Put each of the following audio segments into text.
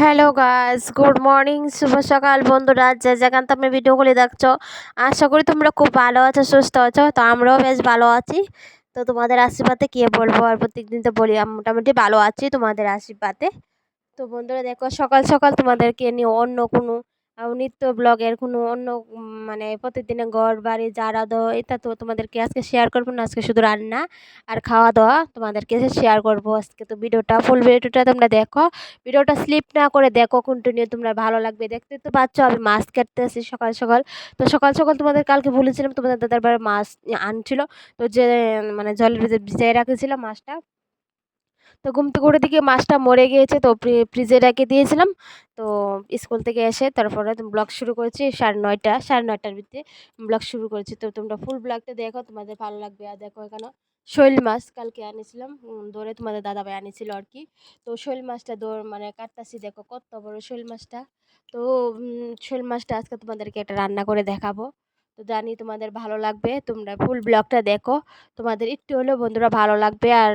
Hello guys good morning শুভ সকাল, বন্ধুরা। যে যেখান তুমি ভিডিওগুলি দেখছ, আশা করি তোমরা খুব ভালো আছো, সুস্থ আছো। তো আমরাও বেশ ভালো আছি। তো তোমাদের আশীর্বাদে কী বলব? আর প্রত্যেকদিন তো বলি মোটামুটি ভালো আছি তোমাদের আশীর্বাদে। তো বন্ধুরা, দেখো, সকাল সকাল তোমাদেরকে নিয়ে অন্য কোনো নিত্য ব্লগের কোনো অন্য মানে প্রতিদিনের ঘর, বাড়ি যারা দো এটা তো তোমাদেরকে আজকে শেয়ার করব না, আজকে শুধু রান্না আর খাওয়া দাওয়া তোমাদেরকে শেয়ার করব। আজকে তো ভিডিওটা ফুল ভিডিওটা তোমরা দেখো। ভিডিওটা স্লিপ না করে দেখো কন্টিনিউ তোমরা ভালো লাগবে। দেখতে তো পাচ্ছ, আমি মাছ কাটতে আসি সকাল সকাল। তো সকাল সকাল তোমাদের কালকে বলেছিলাম তোমাদের দাদার বাড়ি মাছ আনছিল। তো যে মানে জলের ভিতরে ভিজিয়ে রাখেছিলাম মাছটা। তো ঘুম থেকে উঠে দিকে মাছটা মরে গিয়েছে, তো ফ্রিজে রেখে দিয়েছিলাম। তো স্কুল থেকে এসে তারপরে ব্লগ শুরু করেছি সাড়ে নয়টা, সাড়ে নয়টার ভিতরে ব্লগ শুরু করেছি। তো তোমরা ফুল ব্লগটা দেখো, তোমাদের ভালো লাগবে। আর দেখো এখানে শৈল মাছ কালকে আনিছিলাম দৌড়ে তোমাদের দাদাভাই আনিছিল আর কি। তো শৈল মাছটা দৌড় মানে কাটতাছি, দেখো কত বড় শৈল মাছটা। তো শৈল মাছটা আজকে তোমাদেরকে একটা রান্না করে দেখাবো। তো জানি তোমাদের ভালো লাগবে, তোমরা ফুল ব্লগটা দেখো। তোমাদের একটু হলেও বন্ধুরা ভালো লাগবে, আর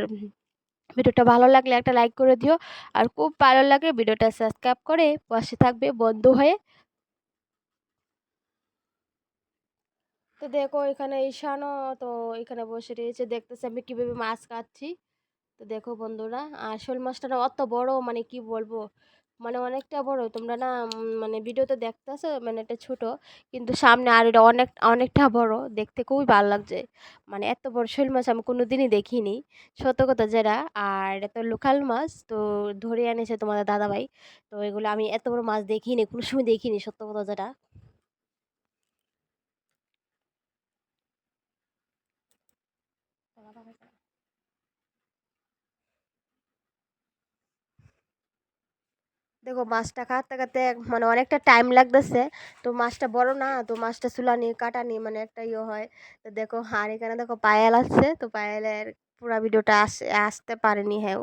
ভিডিওটা ভালো লাগলে একটা লাইক করে দিও। আর খুব ভালো লাগে ভিডিওটা সাবস্ক্রাইব করে পাশে থাকবে বন্ধু হয়ে। তো দেখো এখানে ঈশানও তো এখানে বসে রয়েছে, দেখতেছে আমি কীভাবে মাছ কাটছি। তো দেখো বন্ধুরা, আর শোল মাছটা অত বড় মানে কি বলব? মানে অনেকটা বড়। তোমরা না মানে ভিডিওতে দেখতেছো মানে এটা ছোট, কিন্তু সামনে আর এটা অনেক, অনেকটা বড়। দেখতে খুবই ভালো লাগছে। মানে এত বড় শোল মাছ আমি কোনো দিনই দেখিনি, সত্য কথা যেটা। আর এটা তো লোকাল মাছ, তো ধরে এনেছে তোমাদের দাদাভাই। তো এগুলো আমি এত বড় মাছ দেখিনি, কোনো সময় দেখিনি, সত্য কথা যেটা। দেখো মাছটা কাটতে কাটতে মানে অনেকটা টাইম লাগতেছে। তো মাছটা বড় না, তো মাছটা চুলানি, কাটানি মানে একটা ইয়ে হয়। তো দেখো, আর এখানে দেখো পায়েল আসছে তো পায়েলের পুরা ভিডিওটা আসে আসতে পারেনি হ্যাঁ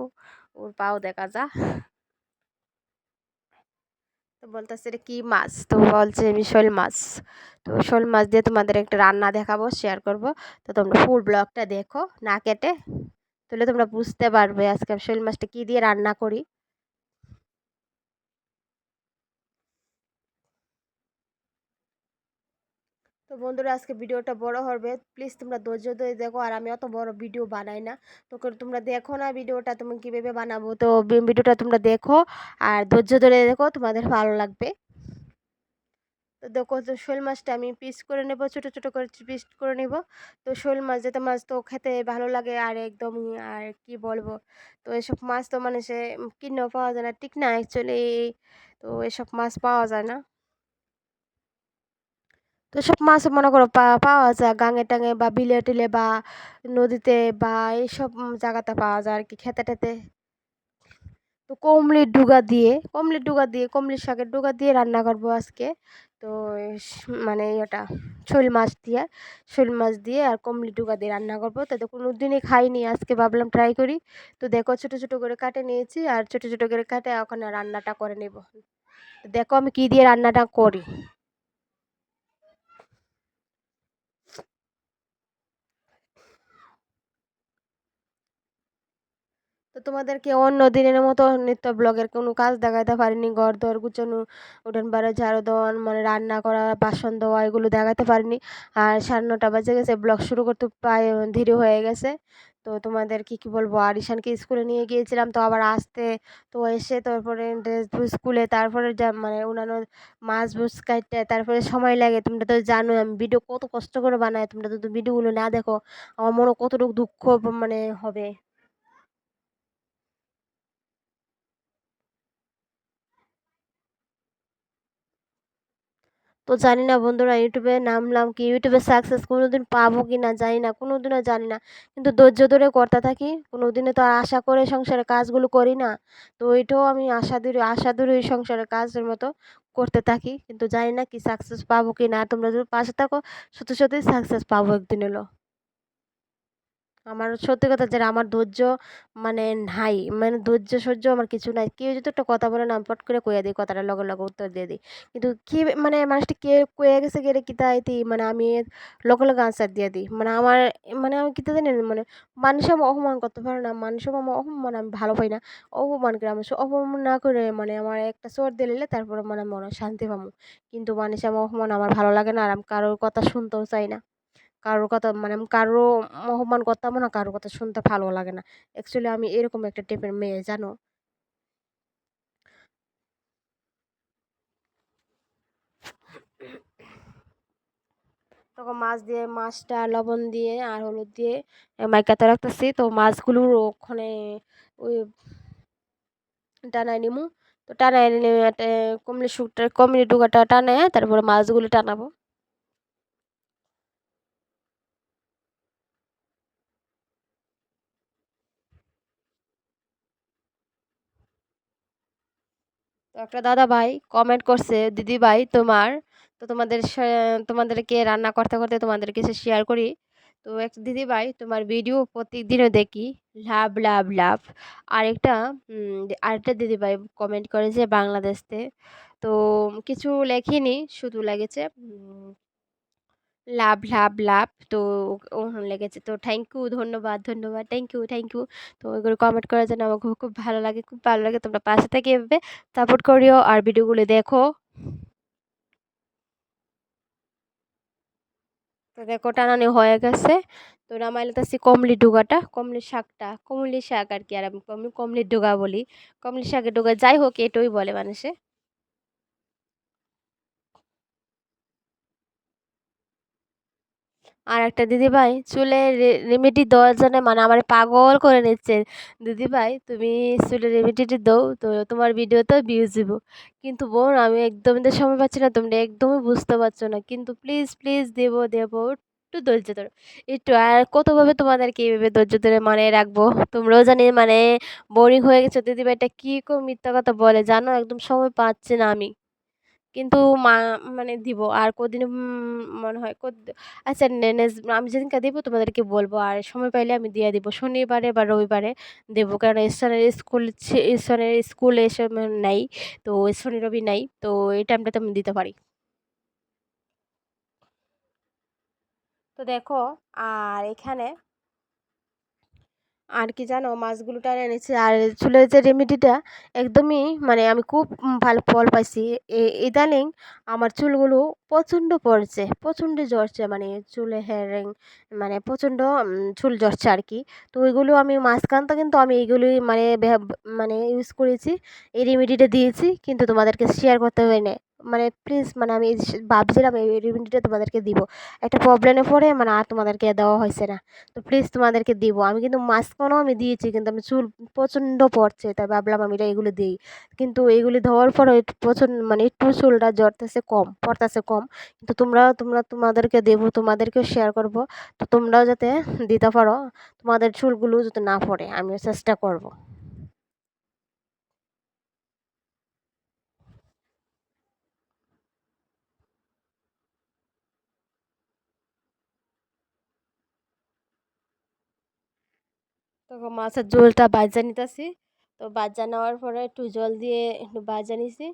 ওর পাও দেখা যা তো বলতেছে এটা কি মাছ? তো বলছে আমি শোল মাছ। তো শোল মাছ দিয়ে তোমাদের একটা রান্না দেখাবো শেয়ার করব। তো তোমরা ফুল ব্লগটা দেখো না কেটে, তাহলে তোমরা বুঝতে পারবে আজকে আমি শোল মাছটা কী দিয়ে রান্না করি। তো বন্ধুরা, আজকে ভিডিওটা বড় হবে। প্লিজ তোমরা ধৈর্য ধরে দেখো, আর আমি অত বড় ভিডিও বানাই না। তো তোমরা দেখো না ভিডিওটা, তুমি কীভাবে বানাবো? তো ভিডিওটা তোমরা দেখো, আর ধৈর্য ধরে দেখো, তোমাদের ভালো লাগবে। তো দেখো, তো শোল মাছটা আমি পিস করে নেব, ছোটো ছোটো করে পিস করে নেব। তো শোল মাছ, যেতে মাছ তো খেতে ভালো লাগে, আর একদমই আর কি বলব? তো এসব মাছ তো মানে সে কিনেও পাওয়া যায় না, ঠিক না অ্যাকচুয়ালি তো এসব মাছ পাওয়া যায় না। তো সব মাছ মনে করো পাওয়া যায়। গাঙে টাঙে বা বিলে টিলে বা নদীতে বা এইসব জায়গাতে পাওয়া যায় আর কি খেতে টেতে। তো কমলির ডুগা দিয়ে কমলির ডুগা দিয়ে কমলির শাকের ডুগা দিয়ে রান্না করব আজকে। তো মানে ওটা শোল মাছ দিয়ে, শোল মাছ দিয়ে আর কমলি ডুগা দিয়ে রান্না করব। তো কোনো দিনই খাইনি, আজকে ভাবলাম ট্রাই করি। তো দেখো ছোটো ছোটো করে কাটে নিয়েছি আর ছোটো ছোটো করে কাটে ওখানে রান্নাটা করে নেব। দেখো আমি কী দিয়ে রান্নাটা করি। তোমাদেরকে অন্য দিনের মতো নিত্য ব্লগের কোনো কাজ দেখাতে পারিনি। ঘর দর গুছানো, উঠান বাড়ি, ঝাড়ু দেওয়া মানে রান্না করা, বাসন দেওয়া এগুলো দেখাতে পারিনি। আর সাড়ে নটা বাজে গেছে, ব্লগ শুরু করতে প্রায় ধীরে হয়ে গেছে। তো তোমাদের কি কি বলব? আর ঈশানকে স্কুলে নিয়ে গিয়েছিলাম, তো আবার আসতে, তো এসে তারপরে ড্রেস স্কুলে, তারপরে যা মানে অন্যান্য মাছ বুঝ কাটতে, তারপরে সময় লাগে, তোমরা তো জানো আমি ভিডিও কত কষ্ট করে বানাই, তোমরা তো ভিডিওগুলো না দেখো, আমার মনে কতটুকু দুঃখ মানে হবে। তো জানি না বন্ধুরা ইউটিউবে নামলাম কি? ইউটিউবে সাকসেস কোনো দিন পাবো কি না জানি না কোনো দিনও জানি না। কিন্তু ধৈর্য ধরে করতে থাকি কোনো দিনে তো আর আশা করে সংসারের কাজগুলো করি না। তো ওইটাও আমি আশা ধরে আশা ধরে ওই সংসারের কাজের মতো করতে থাকি। কিন্তু জানি না কি সাকসেস পাবো কি না। তোমরা যদি পাশে থাকো, সত্যি সত্যি সাকসেস পাবো একদিন হলো আমার সত্যি কথা যেটা আমার ধৈর্য মানে নাই মানে ধৈর্য সহ্য আমার কিছু নাই। কেউ যদি একটা কথা বলে না, আমি পট করে কইয়া দিই কথাটা লগে লগে উত্তর দিয়ে দিই। কিন্তু কি মানে মানুষটা কে কয়ে গেছে গেলে কিতা আইতি মানে আমি লগে লগে আনসার দিয়ে দিই। মানে আমার মানে আমি কিতা জানি মানে মানুষ আমার অপমান করতে পারে না, মানুষ আমার অপমান আমি ভালো পাই না। অপমান করে আমি অপমান না করে মানে আমার একটা চোর দিলে তারপরে মানে মনে শান্তি পাবো কিন্তু মানুষ আমার অপমান আমার ভালো লাগে না আর আমি কারোর কথা শুনতেও চাই না। কারোর কথা মানে আমি কারও অপমান করতামও না, কারোর কথা শুনতে ভালো লাগে না। অ্যাকচুয়ালি আমি এরকম একটা টাইপের মেয়ে, জানো? তখন মাছ দিয়ে, মাছটা লবণ দিয়ে আর হলুদ দিয়ে মাইকাতে রাখতেছি। তো মাছগুলোর ওখানে ওই টানায় নিমু। তো টানাই নিয়ে কমলি শুকটা কমলি ডুগাটা টানায়, তারপরে মাছগুলো টানাবো। একটা দাদা ভাই কমেন্ট করছে দিদি ভাই তোমার, তো তোমাদের তোমাদেরকে রান্না করতে করতে তোমাদের কাছে শেয়ার করি। তো একটা দিদি ভাই তোমার ভিডিও প্রত্যেকদিনও দেখি। লাভ লাভ লাভ। আরেকটা আরেকটা দিদি ভাই কমেন্ট করেছে বাংলাদেশতে। তো কিছু লেখিনি, শুধু লেগেছে লাভ লাভ লাভ। তো ও লেগেছে। তো থ্যাংক ইউ ধন্যবাদ ধন্যবাদ। থ্যাংক ইউ থ্যাংক ইউ তো ওইগুলো কমেন্ট করার জন্য আমার খুব খুব ভালো লাগে, খুব ভালো লাগে। তোমরা পাশে থেকে এভাবে সাপোর্ট করিও আর ভিডিওগুলো দেখো। তো দেখো টানানি হয়ে গেছে। তো নামাইলে তাছি কমলি ডুগাটা, কমলি শাকটা, কমলি শাক আর কি, আর আমি কমলির ডুগা বলি। কমলি শাকের ডুগা যাই হোক, এটাই বলে মানুষে। আর একটা দিদিভাই চুলের রেমেডি দেওয়ার জন্য মানে আমার পাগল করে নিচ্ছে। দিদিভাই, তুমি চুলের রেমেডিটি দাও, তো তোমার ভিডিওতেও ভিউজ দিব। কিন্তু বোন, আমি একদমই তো সময় পাচ্ছি না, তোমরা একদমই বুঝতে পারছ না। কিন্তু প্লিজ প্লিজ দেবো দেবো, একটু ধৈর্য ধরো। একটু আর কতভাবে তোমাদেরকে এইভাবে ধৈর্য ধরে মানে রাখব? তোমরাও জানি মানে বোরিং হয়ে গেছো। দিদিভাই এটা কী কো মিথ্যা কথা বলে, জানো? একদম সময় পাচ্ছি না আমি। কিন্তু মা মানে দিব। আর কদিন মনে হয় আচ্ছা আমি যেদিনকে দেবো তোমাদেরকে বলব। আর সময় পাইলে আমি দিয়ে দিব। শনিবারে বা রবিবারে দেবো। কারণ ঈশ্বরের স্কুল ঈশ্বরের স্কুল এসে নাই। তো শনি, রবি নাই। তো এই টাইমটাতে আমি দিতে পারি। তো দেখো, আর এখানে আর কি জানো, মাছগুলো টানে এনেছে। আর চুলের যে রেমেডিটা একদমই মানে আমি খুব ভালো ফল পাইছি। ইদানিং আমার চুলগুলো প্রচণ্ড পড়ছে, প্রচণ্ড ঝরছে মানে চুলে হেয়ারিং মানে প্রচণ্ড চুল ঝরছে আর কি। তো ওইগুলো আমি মাঝখানটা কিন্তু আমি এইগুলোই মানে মানে ইউজ করেছি, এই রেমেডিটা দিয়েছি, কিন্তু তোমাদেরকে শেয়ার করতে হয় না মানে প্লিজ মানে আমি ভাবছিলাম এই রেমেডিটা তোমাদেরকে দিব। একটা প্রবলেমে পড়ে মানে আর তোমাদেরকে দেওয়া হয়েছে না। তো প্লিজ তোমাদেরকে দিব। আমি কিন্তু মাঝখানেও আমি দিয়েছি, কিন্তু আমি চুল প্রচণ্ড পড়ছে, তাই ভাবলাম আমি এটা এগুলো দিই। কিন্তু এগুলি দেওয়ার পরে প্রচণ্ড মানে একটু চুলটা জ্বরতেছে কম, পড়তেছে কম। কিন্তু তোমরা তোমরা তোমাদেরকে দেবো, তোমাদেরকেও শেয়ার করব। তো তোমরাও যাতে দিতে পারো, তোমাদের চুলগুলো যাতে না পড়ে, আমিও চেষ্টা করব। তো মাছের ঝোলটা বাজা নিতেছি। তো বাজা নেওয়ার পরে একটু জল দিয়ে একটু বাজা নিছি।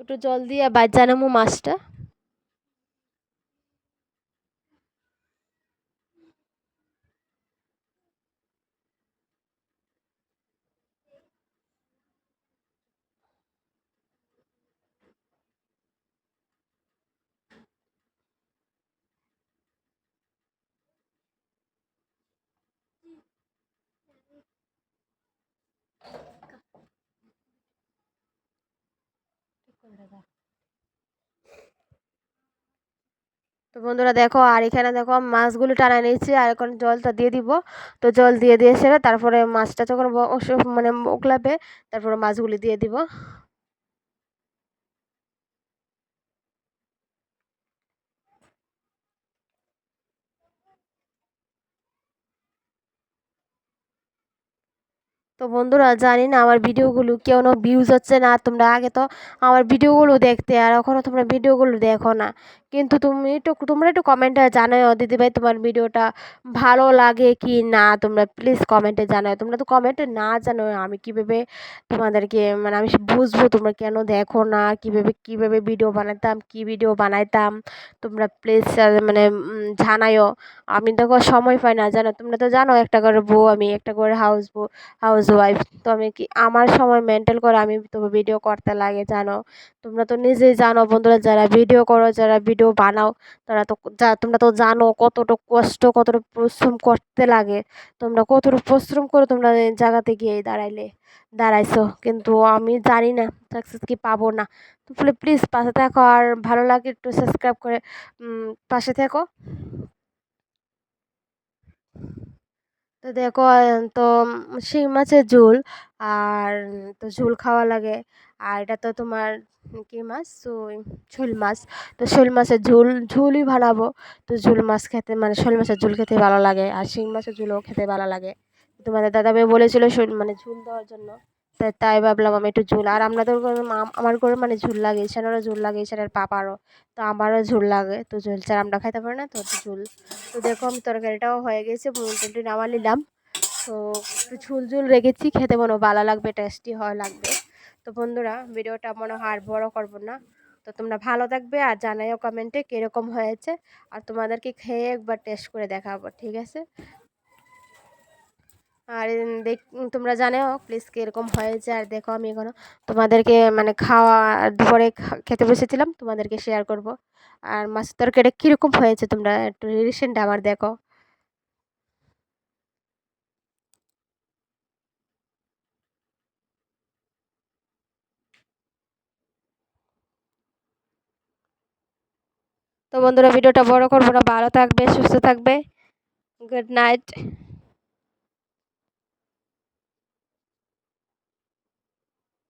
একটু জল দিয়ে বাজা নেব মাছটা। তো বন্ধুরা, দেখো, আর এখানে দেখো, মাছগুলো টানা নিয়েছি, আর এখন জলটা দিয়ে দিব। তো জল দিয়ে দিয়ে সেরে তারপরে মাছটা যখন মানে ওকলাবে তারপরে মাছগুলি দিয়ে দিব। তো বন্ধুরা জানি না আমার ভিডিওগুলো কেন ভিউজ হচ্ছে না, তোমরা আগে তো আমার ভিডিওগুলো দেখতে, আর এখনও তোমরা ভিডিওগুলো দেখো না। কিন্তু তুমি একটু, তোমরা একটু কমেন্টে জানাও দিদিভাই তোমার ভিডিওটা ভালো লাগে কি না, তোমরা প্লিজ কমেন্টে জানাও তোমরা তো কমেন্টে না জানো আমি কীভাবে তোমাদেরকে মানে আমি বুঝব তোমরা কেন দেখো না, কীভাবে কীভাবে ভিডিও বানাতাম, কী ভিডিও বানাইতাম, তোমরা প্লিজ মানে জানাইও আমি দেখো সময় পাই না, জানো, তোমরা তো জানো একটা করে বউ, আমি একটা করে হাউস বউ হাউস ওয়াইফ তো আমি কি, আমার সময় মেনটেন করে আমি তো ভিডিও করতে লাগে, জানো? তোমরা তো নিজেই জানো বন্ধুরা, যারা ভিডিও করো, যারা ভিডিও বানাও, তারা তো যা, তোমরা তো জানো কতটা কষ্ট, কতটা পরিশ্রম করতে লাগে। তোমরা কতটা পরিশ্রম করে তোমরা জায়গাতে গিয়ে দাঁড়াইলে, দাঁড়াইছো। কিন্তু আমি জানি না সাকসেস কি পাবো না। তো প্লিজ পাশে থাকো আর ভালো লাগে একটু সাবস্ক্রাইব করে পাশে থেকো। তো দেখো তো শিং মাছের ঝোল আর, তো ঝোল খাওয়া লাগে। আর এটা তো তোমার কি মাছ? ওই শোল মাছ। তো শোল মাছের ঝোল, ঝোলই বানাবো। তো ঝোল মাছ খেতে মানে শোল মাছের ঝোল খেতে ভালো লাগে। আর শিং মাছের ঝোলও খেতে ভালো লাগে। তোমাদের দাদা ভাই বলেছিল শোল মানে ঝোল দেওয়ার জন্য। তাই ভাবলাম আমি একটু ঝুল, আর আপনাদের ঘরে আমার ঘরে মানে ঝুল লাগে ঈশানেরও ঝুল লাগে ঈশানের পাপারও, তো আমারও ঝুল লাগে, তো ঝোল ছাড়া আমরা খাইতে পারি না, তো ঝুল। তো দেখো আমি তরকারিটাও হয়ে গেছে মোটামুটি নামা নিলাম, তো একটু ঝুল ঝুল রেখেছি, খেতে মনে ভালো লাগবে টেস্টি হয় লাগবে। তো বন্ধুরা, ভিডিওটা মনে হয় আর বড়ো করব না। তো তোমরা ভালো থাকবে আর জানাইও কমেন্টে কীরকম হয়েছে, আর তোমাদেরকে খেয়ে একবার টেস্ট করে দেখাবো, ঠিক আছে? আর দেখ তোমরা জানাও প্লিজ কীরকম হয়েছে। আর দেখো আমি এখনও তোমাদেরকে মানে খাওয়া, দুপুরে খেতে বসেছিলাম, তোমাদেরকে শেয়ার করব। আর মাছের তরকারিটা কীরকম হয়েছে তোমরা একটু রিলেশনটা আমার দেখো। তো বন্ধুরা, ভিডিওটা বড় করব না, ভালো থাকবে, সুস্থ থাকবে। Good night